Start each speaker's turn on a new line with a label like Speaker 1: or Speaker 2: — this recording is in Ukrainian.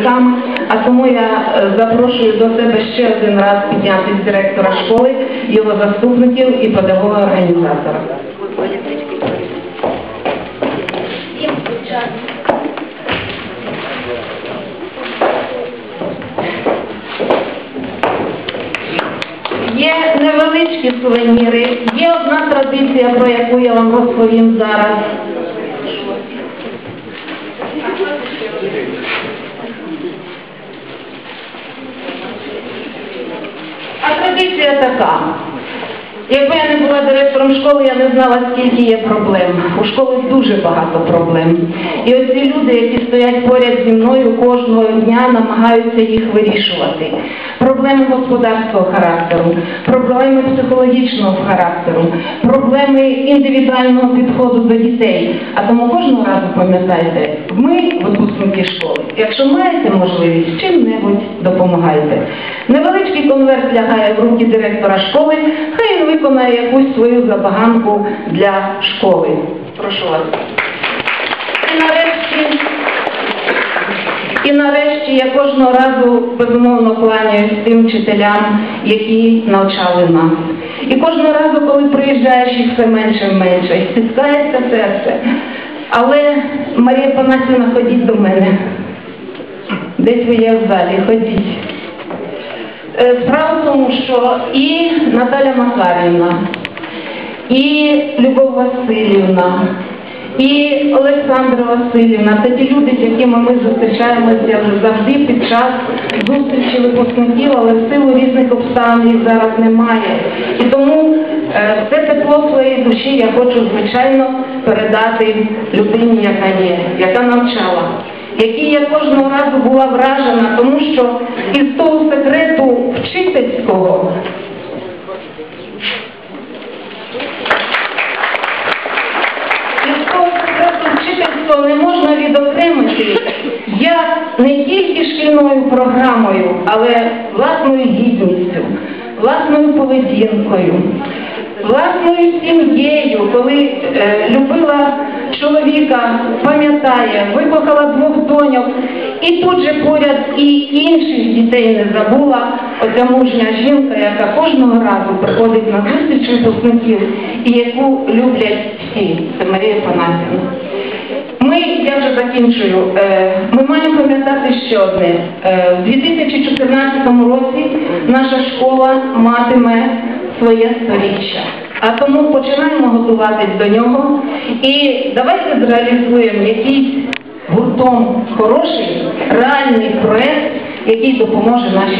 Speaker 1: руками, а тому я е, запрошую до себе ще один раз підняти директора школи, його заступників і педагога організатора. Є невеличкі сувеніри, є одна традиція, про яку я вам розповім зараз. Традиція така. Якби я не була директором школи, я не знала, скільки є проблем. У школі дуже багато проблем. І оці люди, які стоять поряд зі мною кожного дня, намагаються їх вирішувати. Проблеми господарського характеру, проблеми психологічного характеру, проблеми індивідуального підходу до дітей. А тому кожного разу пам'ятайте, ми випускники школи. Якщо маєте можливість, чим-небудь допомагайте. Невеличкий конверт лягає в руки директора школи, хай він виконає якусь свою забаганку для школи. Прошу вас. І нарешті, і нарешті я кожного разу безумовно кланяюсь тим вчителям, які навчали нас. І кожного разу, коли приїжджаєш, їх все менше і менше, і стискається серце. Але Марія Панасівна, ходіть до мене. Десь ви є в залі, ходіть. Е, Справа в тому, що і Наталя Макарівна, і Любов Васильівна, і Олександра Васильівна це ті люди, з якими ми зустрічаємося вже завжди під час зустрічі випускників, але в силу різних обставин зараз немає. І тому все тепло своєї душі я хочу, звичайно, передати людині, яка є, яка навчала якій я кожного разу була вражена, тому що із того секрету того вчительського не можна відокремити як не тільки шкільною програмою, але власною гідністю, власною поведінкою. Власною сім'єю, коли е, любила чоловіка, пам'ятає, викохала двох доньок, і тут же поряд і інших дітей не забула оця мужня жінка, яка кожного разу приходить на зустріч випускників і яку люблять всі. Це Марія Панасівна. Ми, я вже закінчую, е, ми маємо пам'ятати ще одне. Е, В 2014 році наша школа матиме своє сторіччя. А тому починаємо готуватись до нього і давайте зреалізуємо якийсь гуртом хороший, реальний проект, який допоможе нашій.